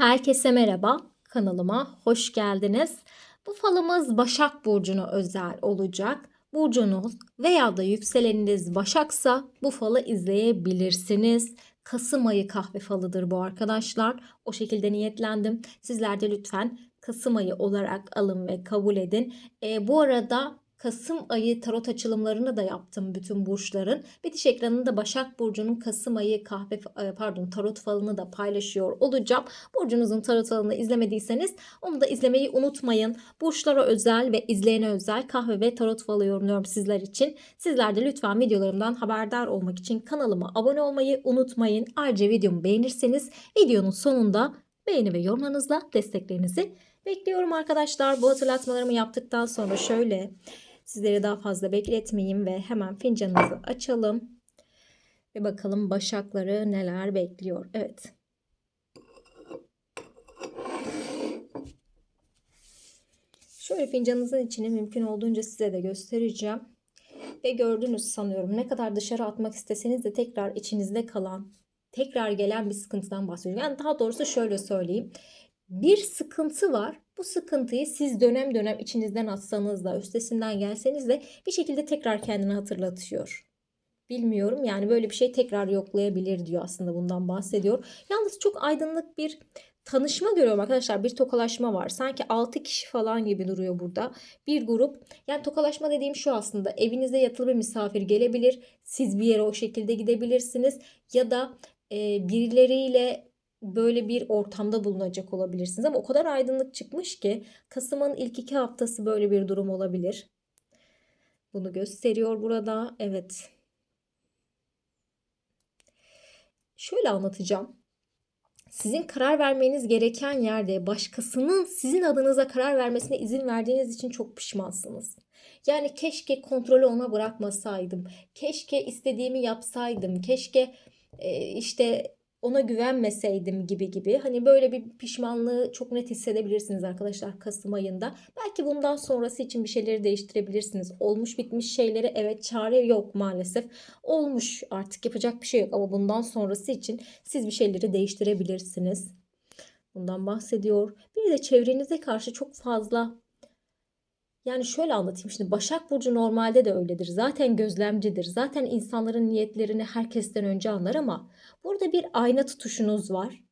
Herkese merhaba, kanalıma hoş geldiniz. Bu falımız Başak Burcu'na özel olacak. Burcunuz veya da yükseleniniz Başaksa bu falı izleyebilirsiniz. Kasım ayı kahve falıdır bu arkadaşlar. O şekilde niyetlendim. Sizler de lütfen Kasım ayı olarak alın ve kabul edin. E, bu arada Kasım ayı tarot açılımlarını da yaptım bütün burçların. Bitiş ekranında Başak Burcu'nun Kasım ayı kahve e, pardon tarot falını da paylaşıyor olacağım. Burcunuzun tarot falını izlemediyseniz onu da izlemeyi unutmayın. Burçlara özel ve izleyene özel kahve ve tarot falı yorumluyorum sizler için. Sizler de lütfen videolarımdan haberdar olmak için kanalıma abone olmayı unutmayın. Ayrıca videomu beğenirseniz videonun sonunda beğeni ve yorumlarınızla desteklerinizi bekliyorum arkadaşlar. Bu hatırlatmalarımı yaptıktan sonra şöyle Sizleri daha fazla bekletmeyeyim ve hemen fincanımızı açalım. Ve bakalım başakları neler bekliyor. Evet. Şöyle fincanınızın içini mümkün olduğunca size de göstereceğim. Ve gördünüz sanıyorum ne kadar dışarı atmak isteseniz de tekrar içinizde kalan, tekrar gelen bir sıkıntıdan bahsediyorum. Yani daha doğrusu şöyle söyleyeyim. Bir sıkıntı var bu sıkıntıyı siz dönem dönem içinizden atsanız da üstesinden gelseniz de bir şekilde tekrar kendini hatırlatıyor. Bilmiyorum yani böyle bir şey tekrar yoklayabilir diyor aslında bundan bahsediyor. Yalnız çok aydınlık bir tanışma görüyorum arkadaşlar. Bir tokalaşma var. Sanki 6 kişi falan gibi duruyor burada. Bir grup. Yani tokalaşma dediğim şu aslında. Evinize yatılı bir misafir gelebilir. Siz bir yere o şekilde gidebilirsiniz. Ya da e, birileriyle böyle bir ortamda bulunacak olabilirsiniz. Ama o kadar aydınlık çıkmış ki Kasım'ın ilk iki haftası böyle bir durum olabilir. Bunu gösteriyor burada. Evet. Şöyle anlatacağım. Sizin karar vermeniz gereken yerde başkasının sizin adınıza karar vermesine izin verdiğiniz için çok pişmansınız. Yani keşke kontrolü ona bırakmasaydım. Keşke istediğimi yapsaydım. Keşke e, işte ona güvenmeseydim gibi gibi. Hani böyle bir pişmanlığı çok net hissedebilirsiniz arkadaşlar Kasım ayında. Belki bundan sonrası için bir şeyleri değiştirebilirsiniz. Olmuş bitmiş şeylere evet çare yok maalesef. Olmuş artık yapacak bir şey yok ama bundan sonrası için siz bir şeyleri değiştirebilirsiniz. Bundan bahsediyor. Bir de çevrenize karşı çok fazla yani şöyle anlatayım şimdi Başak Burcu normalde de öyledir. Zaten gözlemcidir. Zaten insanların niyetlerini herkesten önce anlar ama burada bir ayna tutuşunuz var.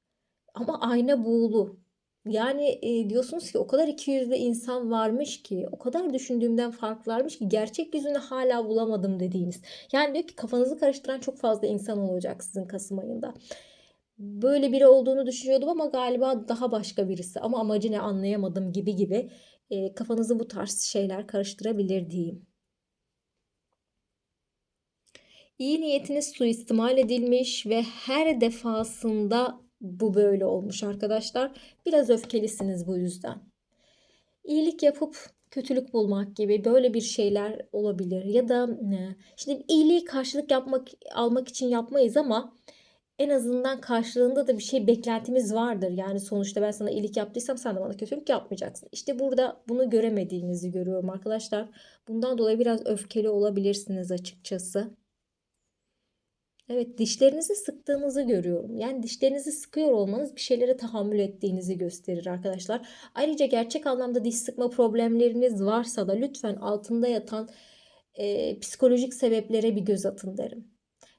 Ama ayna buğulu. Yani e, diyorsunuz ki o kadar iki yüzlü insan varmış ki, o kadar düşündüğümden farklılarmış ki gerçek yüzünü hala bulamadım dediğiniz. Yani diyor ki kafanızı karıştıran çok fazla insan olacak sizin Kasım ayında. Böyle biri olduğunu düşünüyordum ama galiba daha başka birisi. Ama amacı ne anlayamadım gibi gibi e, kafanızı bu tarz şeyler karıştırabilir diyeyim. İyi niyetiniz suistimal edilmiş ve her defasında bu böyle olmuş arkadaşlar. Biraz öfkelisiniz bu yüzden. İyilik yapıp kötülük bulmak gibi böyle bir şeyler olabilir ya da ne? Şimdi iyiliği karşılık yapmak almak için yapmayız ama en azından karşılığında da bir şey beklentimiz vardır. Yani sonuçta ben sana iyilik yaptıysam sen de bana kötülük yapmayacaksın. İşte burada bunu göremediğinizi görüyorum arkadaşlar. Bundan dolayı biraz öfkeli olabilirsiniz açıkçası. Evet dişlerinizi sıktığınızı görüyorum. Yani dişlerinizi sıkıyor olmanız bir şeylere tahammül ettiğinizi gösterir arkadaşlar. Ayrıca gerçek anlamda diş sıkma problemleriniz varsa da lütfen altında yatan e, psikolojik sebeplere bir göz atın derim.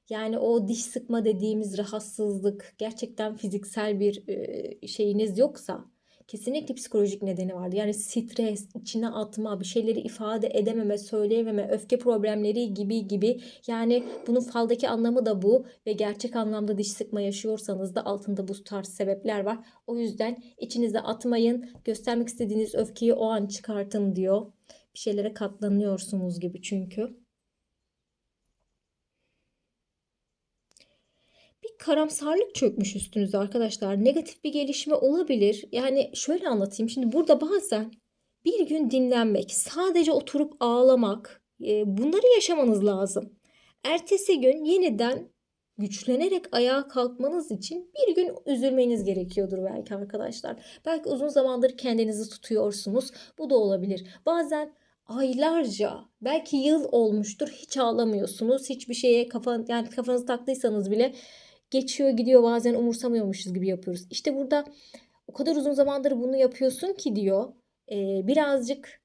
Yani o diş sıkma dediğimiz rahatsızlık gerçekten fiziksel bir şeyiniz yoksa kesinlikle psikolojik nedeni vardı. Yani stres, içine atma, bir şeyleri ifade edememe, söyleyememe, öfke problemleri gibi gibi. Yani bunun faldaki anlamı da bu ve gerçek anlamda diş sıkma yaşıyorsanız da altında bu tarz sebepler var. O yüzden içinize atmayın. Göstermek istediğiniz öfkeyi o an çıkartın diyor. Bir şeylere katlanıyorsunuz gibi çünkü. Karamsarlık çökmüş üstünüze arkadaşlar. Negatif bir gelişme olabilir. Yani şöyle anlatayım. Şimdi burada bazen bir gün dinlenmek, sadece oturup ağlamak e, bunları yaşamanız lazım. Ertesi gün yeniden güçlenerek ayağa kalkmanız için bir gün üzülmeniz gerekiyordur belki arkadaşlar. Belki uzun zamandır kendinizi tutuyorsunuz. Bu da olabilir. Bazen aylarca belki yıl olmuştur hiç ağlamıyorsunuz. Hiçbir şeye kafa yani kafanızı taktıysanız bile geçiyor gidiyor bazen umursamıyormuşuz gibi yapıyoruz. İşte burada o kadar uzun zamandır bunu yapıyorsun ki diyor. E, birazcık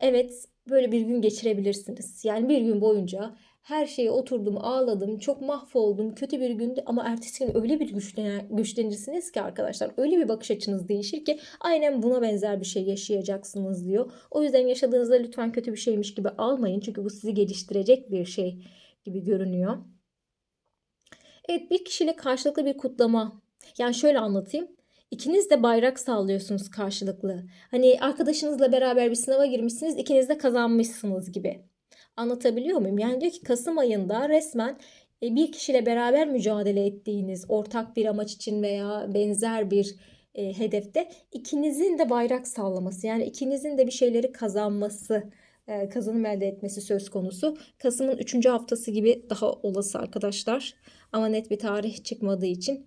evet böyle bir gün geçirebilirsiniz. Yani bir gün boyunca her şeye oturdum, ağladım, çok mahvoldum, kötü bir gündü ama ertesi gün öyle bir güçlenir, güçlenirsiniz ki arkadaşlar. Öyle bir bakış açınız değişir ki aynen buna benzer bir şey yaşayacaksınız diyor. O yüzden yaşadığınızda lütfen kötü bir şeymiş gibi almayın. Çünkü bu sizi geliştirecek bir şey gibi görünüyor. Evet bir kişiyle karşılıklı bir kutlama. Yani şöyle anlatayım. İkiniz de bayrak sallıyorsunuz karşılıklı. Hani arkadaşınızla beraber bir sınava girmişsiniz, ikiniz de kazanmışsınız gibi. Anlatabiliyor muyum? Yani diyor ki Kasım ayında resmen e, bir kişiyle beraber mücadele ettiğiniz ortak bir amaç için veya benzer bir e, hedefte ikinizin de bayrak sallaması yani ikinizin de bir şeyleri kazanması kazanım elde etmesi söz konusu. Kasım'ın 3. haftası gibi daha olası arkadaşlar. Ama net bir tarih çıkmadığı için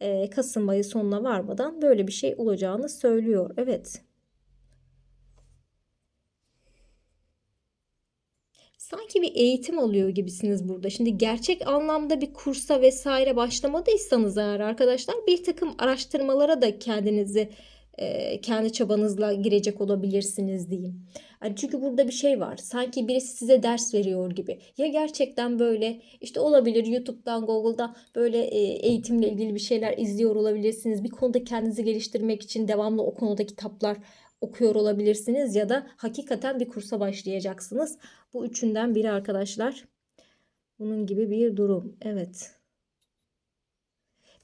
e, Kasım ayı sonuna varmadan böyle bir şey olacağını söylüyor. Evet. sanki bir eğitim alıyor gibisiniz burada. Şimdi gerçek anlamda bir kursa vesaire başlamadıysanız eğer arkadaşlar bir takım araştırmalara da kendinizi e, kendi çabanızla girecek olabilirsiniz diyeyim. Yani çünkü burada bir şey var. Sanki birisi size ders veriyor gibi. Ya gerçekten böyle işte olabilir YouTube'dan, Google'da böyle e, eğitimle ilgili bir şeyler izliyor olabilirsiniz. Bir konuda kendinizi geliştirmek için devamlı o konuda kitaplar okuyor olabilirsiniz ya da hakikaten bir kursa başlayacaksınız. Bu üçünden biri arkadaşlar. Bunun gibi bir durum. Evet.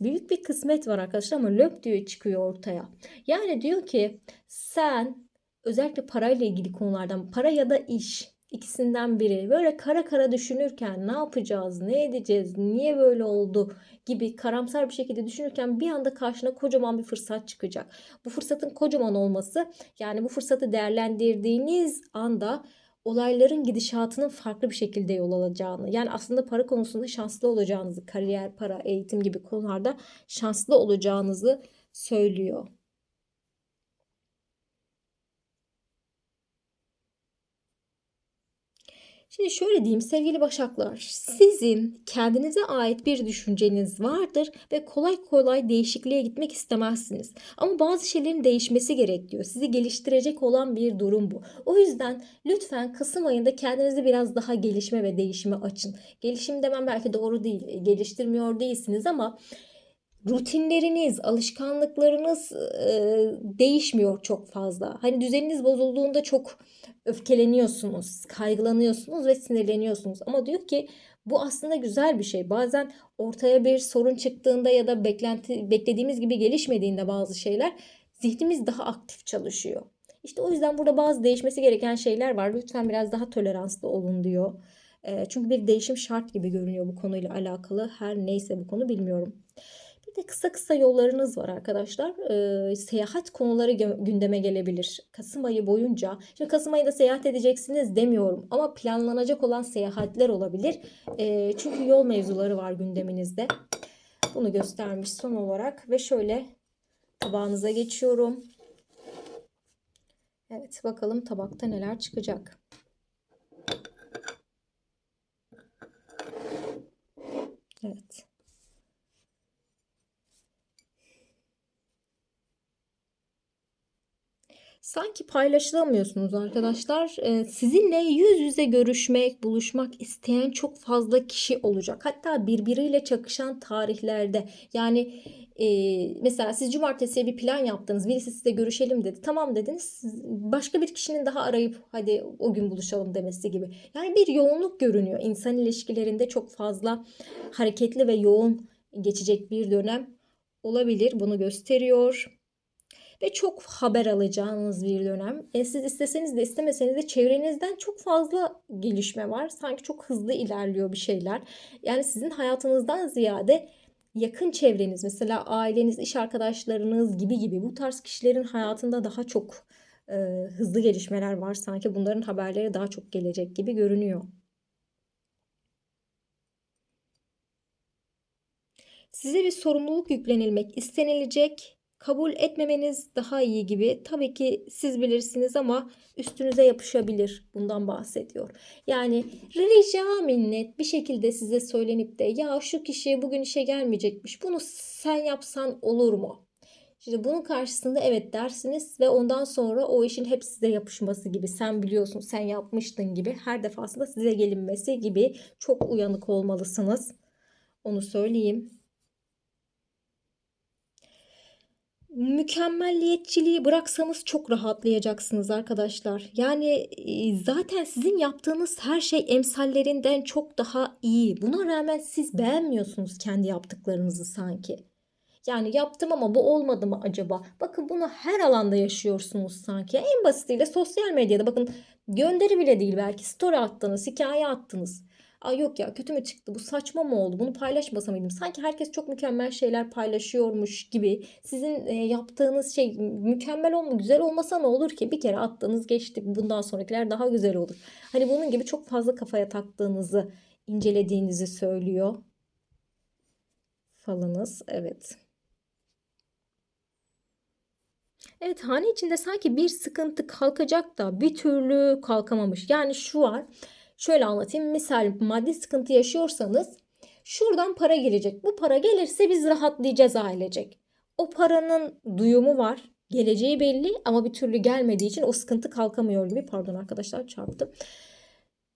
Büyük bir kısmet var arkadaşlar ama löp diyor çıkıyor ortaya. Yani diyor ki sen özellikle parayla ilgili konulardan para ya da iş ikisinden biri böyle kara kara düşünürken ne yapacağız, ne edeceğiz, niye böyle oldu gibi karamsar bir şekilde düşünürken bir anda karşına kocaman bir fırsat çıkacak. Bu fırsatın kocaman olması yani bu fırsatı değerlendirdiğiniz anda olayların gidişatının farklı bir şekilde yol alacağını yani aslında para konusunda şanslı olacağınızı kariyer, para, eğitim gibi konularda şanslı olacağınızı söylüyor. Şimdi şöyle diyeyim sevgili Başaklar, sizin kendinize ait bir düşünceniz vardır ve kolay kolay değişikliğe gitmek istemezsiniz. Ama bazı şeylerin değişmesi gerekiyor. Sizi geliştirecek olan bir durum bu. O yüzden lütfen Kasım ayında kendinizi biraz daha gelişme ve değişime açın. Gelişim demem belki doğru değil, geliştirmiyor değilsiniz ama rutinleriniz, alışkanlıklarınız e, değişmiyor çok fazla. Hani düzeniniz bozulduğunda çok öfkeleniyorsunuz, kaygılanıyorsunuz ve sinirleniyorsunuz. Ama diyor ki bu aslında güzel bir şey. Bazen ortaya bir sorun çıktığında ya da beklenti beklediğimiz gibi gelişmediğinde bazı şeyler zihnimiz daha aktif çalışıyor. İşte o yüzden burada bazı değişmesi gereken şeyler var. Lütfen biraz daha toleranslı olun diyor. Çünkü bir değişim şart gibi görünüyor bu konuyla alakalı. Her neyse bu konu bilmiyorum. Bir de kısa kısa yollarınız var arkadaşlar. Ee, seyahat konuları gündeme gelebilir. Kasım ayı boyunca. Şimdi Kasım ayında seyahat edeceksiniz demiyorum. Ama planlanacak olan seyahatler olabilir. Ee, çünkü yol mevzuları var gündeminizde. Bunu göstermiş son olarak. Ve şöyle tabağınıza geçiyorum. Evet bakalım tabakta neler çıkacak. Evet. Sanki paylaşılamıyorsunuz arkadaşlar. Ee, sizinle yüz yüze görüşmek, buluşmak isteyen çok fazla kişi olacak. Hatta birbiriyle çakışan tarihlerde. Yani e, mesela siz cumartesiye bir plan yaptınız. Birisi size görüşelim dedi. Tamam dediniz. Başka bir kişinin daha arayıp hadi o gün buluşalım demesi gibi. Yani bir yoğunluk görünüyor. İnsan ilişkilerinde çok fazla hareketli ve yoğun geçecek bir dönem olabilir. Bunu gösteriyor ve çok haber alacağınız bir dönem. E siz isteseniz de istemeseniz de çevrenizden çok fazla gelişme var. Sanki çok hızlı ilerliyor bir şeyler. Yani sizin hayatınızdan ziyade yakın çevreniz mesela aileniz, iş arkadaşlarınız gibi gibi bu tarz kişilerin hayatında daha çok e, hızlı gelişmeler var. Sanki bunların haberleri daha çok gelecek gibi görünüyor. Size bir sorumluluk yüklenilmek istenilecek kabul etmemeniz daha iyi gibi. Tabii ki siz bilirsiniz ama üstünüze yapışabilir. Bundan bahsediyor. Yani rica minnet bir şekilde size söylenip de ya şu kişi bugün işe gelmeyecekmiş. Bunu sen yapsan olur mu? Şimdi bunun karşısında evet dersiniz ve ondan sonra o işin hep size yapışması gibi sen biliyorsun sen yapmıştın gibi her defasında size gelinmesi gibi çok uyanık olmalısınız. Onu söyleyeyim. Mükemmelliyetçiliği bıraksanız çok rahatlayacaksınız arkadaşlar. Yani e, zaten sizin yaptığınız her şey emsallerinden çok daha iyi. Buna rağmen siz beğenmiyorsunuz kendi yaptıklarınızı sanki. Yani yaptım ama bu olmadı mı acaba? Bakın bunu her alanda yaşıyorsunuz sanki. En basitiyle sosyal medyada bakın gönderi bile değil belki story attınız, hikaye attınız. Aa yok ya kötü mü çıktı bu saçma mı oldu bunu paylaşmasa mıydım? Sanki herkes çok mükemmel şeyler paylaşıyormuş gibi. Sizin e, yaptığınız şey mükemmel olma güzel olmasa ne olur ki? Bir kere attığınız geçti bundan sonrakiler daha güzel olur. Hani bunun gibi çok fazla kafaya taktığınızı incelediğinizi söylüyor. Falınız evet. Evet hane içinde sanki bir sıkıntı kalkacak da bir türlü kalkamamış. Yani şu var. Şöyle anlatayım. Misal maddi sıkıntı yaşıyorsanız şuradan para gelecek. Bu para gelirse biz rahatlayacağız ailecek. O paranın duyumu var. Geleceği belli ama bir türlü gelmediği için o sıkıntı kalkamıyor gibi. Pardon arkadaşlar çarptım.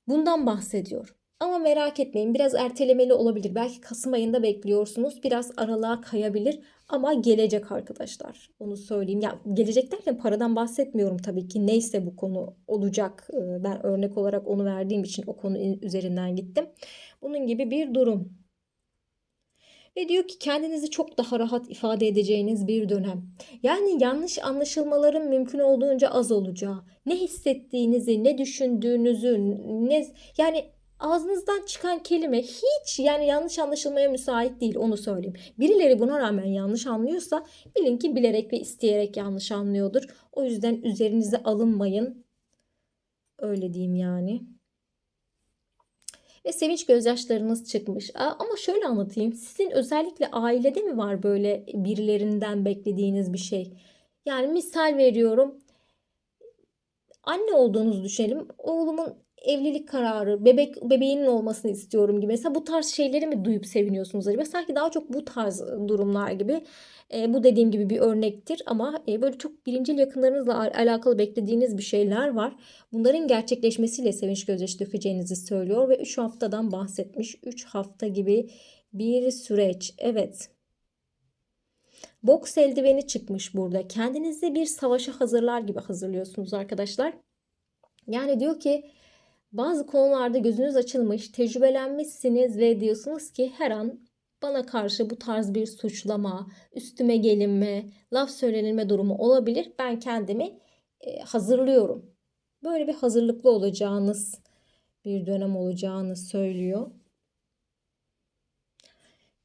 Bundan bahsediyor. Ama merak etmeyin biraz ertelemeli olabilir. Belki Kasım ayında bekliyorsunuz. Biraz aralığa kayabilir ama gelecek arkadaşlar. Onu söyleyeyim. Ya gelecek derken paradan bahsetmiyorum tabii ki. Neyse bu konu olacak. Ee, ben örnek olarak onu verdiğim için o konu üzerinden gittim. Bunun gibi bir durum. Ve diyor ki kendinizi çok daha rahat ifade edeceğiniz bir dönem. Yani yanlış anlaşılmaların mümkün olduğunca az olacağı. Ne hissettiğinizi, ne düşündüğünüzü, ne yani ağzınızdan çıkan kelime hiç yani yanlış anlaşılmaya müsait değil onu söyleyeyim. Birileri buna rağmen yanlış anlıyorsa bilin ki bilerek ve isteyerek yanlış anlıyordur. O yüzden üzerinize alınmayın. Öyle diyeyim yani. Ve sevinç gözyaşlarınız çıkmış. Ama şöyle anlatayım. Sizin özellikle ailede mi var böyle birilerinden beklediğiniz bir şey? Yani misal veriyorum. Anne olduğunuzu düşünelim. Oğlumun evlilik kararı, bebek bebeğinin olmasını istiyorum gibi. Mesela bu tarz şeyleri mi duyup seviniyorsunuz acaba? Sanki daha çok bu tarz durumlar gibi. E, bu dediğim gibi bir örnektir ama e, böyle çok birincil yakınlarınızla alakalı beklediğiniz bir şeyler var. Bunların gerçekleşmesiyle sevinç gözyaşı dökeceğinizi söylüyor ve 3 haftadan bahsetmiş. 3 hafta gibi bir süreç. Evet. Boks eldiveni çıkmış burada. Kendinizi bir savaşa hazırlar gibi hazırlıyorsunuz arkadaşlar. Yani diyor ki bazı konularda gözünüz açılmış, tecrübelenmişsiniz ve diyorsunuz ki her an bana karşı bu tarz bir suçlama, üstüme gelinme, laf söylenilme durumu olabilir. Ben kendimi e, hazırlıyorum. Böyle bir hazırlıklı olacağınız bir dönem olacağını söylüyor.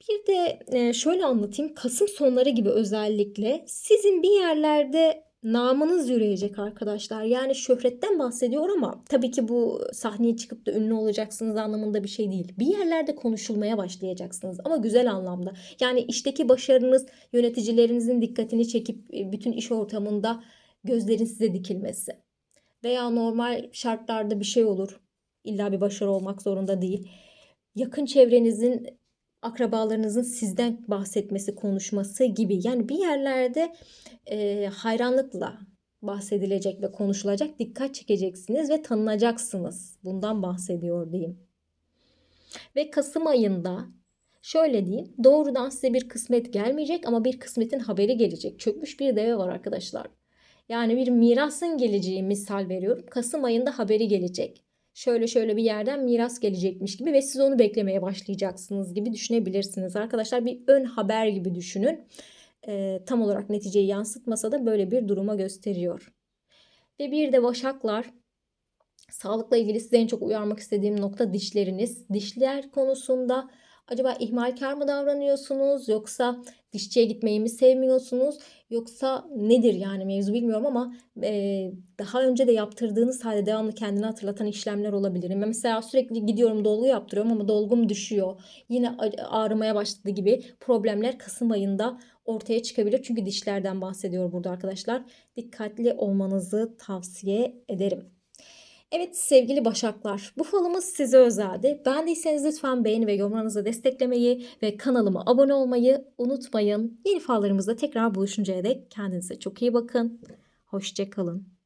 Bir de e, şöyle anlatayım. Kasım sonları gibi özellikle sizin bir yerlerde namınız yürüyecek arkadaşlar. Yani şöhretten bahsediyor ama tabii ki bu sahneye çıkıp da ünlü olacaksınız anlamında bir şey değil. Bir yerlerde konuşulmaya başlayacaksınız ama güzel anlamda. Yani işteki başarınız yöneticilerinizin dikkatini çekip e, bütün iş ortamında gözlerin size dikilmesi. Veya normal şartlarda bir şey olur. İlla bir başarı olmak zorunda değil. Yakın çevrenizin akrabalarınızın sizden bahsetmesi, konuşması gibi. Yani bir yerlerde e, hayranlıkla bahsedilecek ve konuşulacak, dikkat çekeceksiniz ve tanınacaksınız. Bundan bahsediyor diyeyim. Ve Kasım ayında şöyle diyeyim, doğrudan size bir kısmet gelmeyecek ama bir kısmetin haberi gelecek. Çökmüş bir deve var arkadaşlar. Yani bir mirasın geleceği misal veriyorum. Kasım ayında haberi gelecek şöyle şöyle bir yerden miras gelecekmiş gibi ve siz onu beklemeye başlayacaksınız gibi düşünebilirsiniz. Arkadaşlar bir ön haber gibi düşünün. E, tam olarak neticeyi yansıtmasa da böyle bir duruma gösteriyor. Ve bir de vaşaklar sağlıkla ilgili size en çok uyarmak istediğim nokta dişleriniz. Dişler konusunda Acaba ihmalkar mı davranıyorsunuz yoksa dişçiye gitmeyi mi sevmiyorsunuz yoksa nedir yani mevzu bilmiyorum ama e, daha önce de yaptırdığınız halde devamlı kendini hatırlatan işlemler olabilir. Mesela sürekli gidiyorum dolgu yaptırıyorum ama dolgum düşüyor. Yine ağrımaya başladı gibi problemler Kasım ayında ortaya çıkabilir. Çünkü dişlerden bahsediyor burada arkadaşlar. Dikkatli olmanızı tavsiye ederim. Evet sevgili Başaklar, bu falımız size özeldi. Beğendiyseniz lütfen beğeni ve yorumlarınızı desteklemeyi ve kanalıma abone olmayı unutmayın. Yeni fallarımızda tekrar buluşuncaya dek kendinize çok iyi bakın. Hoşçakalın.